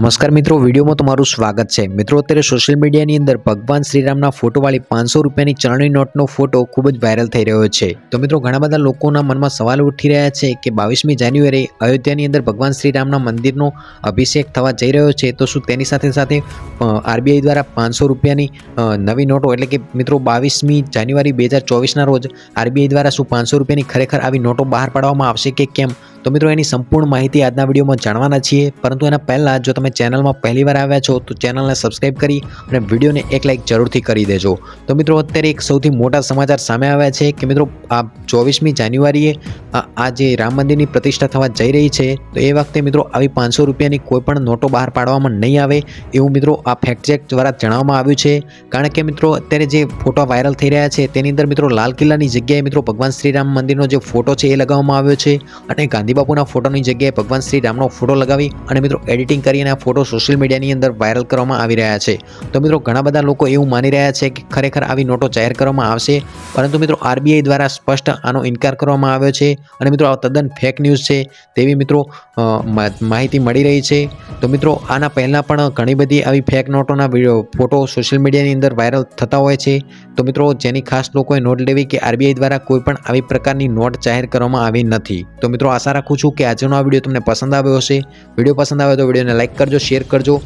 નમસ્કાર મિત્રો, વિડીયોમાં તમારું સ્વાગત છે. મિત્રો, અત્યારે સોશિયલ મીડિયાની અંદર ભગવાન શ્રીરામના ફોટોવાળી પાંચસો રૂપિયાની ચલણી નોટનો ફોટો ખૂબ જ વાયરલ થઈ રહ્યો છે. તો મિત્રો, ઘણા બધા લોકોના મનમાં સવાલ ઉઠી રહ્યા છે કે બાવીસમી જાન્યુઆરી અયોધ્યાની અંદર ભગવાન શ્રીરામના મંદિરનો અભિષેક થવા જઈ રહ્યો છે. તો શું તેની સાથે સાથે આરબીઆઈ દ્વારા પાંચસો રૂપિયાની નવી નોટો એટલે કે મિત્રો, બાવીસમી જાન્યુઆરી બે હજાર ચોવીસના રોજ આરબીઆઈ દ્વારા શું પાંચસો રૂપિયાની ખરેખર આવી નોટો બહાર પાડવામાં આવશે કે કેમ? તો મિત્રો, એની સંપૂર્ણ માહિતી આજના વિડીયોમાં જાણવાના છીએ. પરંતુ એના પહેલાં, જો તમે ચેનલમાં પહેલીવાર આવ્યા છો, તો ચેનલને સબસ્ક્રાઈબ કરી અને વિડીયોને એક લાઇક જરૂરથી કરી દેજો. તો મિત્રો, અત્યારે એક સૌથી મોટા સમાચાર સામે આવ્યા છે કે મિત્રો, આ ચોવીસમી જાન્યુઆરીએ, આ જે રામ મંદિરની પ્રતિષ્ઠા થવા જઈ રહી છે, તો એ વખતે મિત્રો, આવી પાંચસો રૂપિયાની કોઈ પણ નોટો બહાર પાડવામાં નહીં આવે એવું મિત્રો, આ ફેક્ટ ચેક દ્વારા જણાવવામાં આવ્યું છે. કારણ કે મિત્રો, અત્યારે જે ફોટો વાયરલ થઈ રહ્યા છે, તેની અંદર મિત્રો, લાલ કિલ્લાની જગ્યાએ મિત્રો, ભગવાન શ્રીરામ મંદિરનો જે ફોટો છે, એ લગાવવામાં આવ્યો છે અને ગાંધી બાપુના ફોટોની જગ્યાએ ભગવાન શ્રી રામનો ફોટો લગાવી અને મિત્રો એડિટિંગ કરીને આ ફોટો સોશિયલ મીડિયાની અંદર વાયરલ કરવામાં આવી રહ્યા છે. તો મિત્રો ઘણા બધા લોકો એવું માની રહ્યા છે કે ખરેખર આવી નોટો જાહેર કરવામાં આવશે, પરંતુ મિત્રો આરબીઆઈ દ્વારા સ્પષ્ટ આનો ઇનકાર કરવામાં આવ્યો છે અને મિત્રો આ તદ્દન ફેક ન્યૂઝ છે તેવી મિત્રો માહિતી મળી રહી છે. તો મિત્રો, આના પહેલાં પણ ઘણી બધી આવી ફેક નોટોના વીડિયો ફોટો સોશિયલ મીડિયાની અંદર વાયરલ થતા હોય છે. તો મિત્રો, જેની ખાસ લોકોએ નોટ લેવી કે આરબીઆઈ દ્વારા કોઈ પણ આવી પ્રકારની નોટ જાહેર કરવામાં આવી નથી. તો મિત્રો, આશા રાખું છું કે આજનો આ વીડિયો તમને પસંદ આવ્યો હશે. વીડિયો પસંદ આવે તો વિડીયોને લાઇક કરજો શેર કરજો.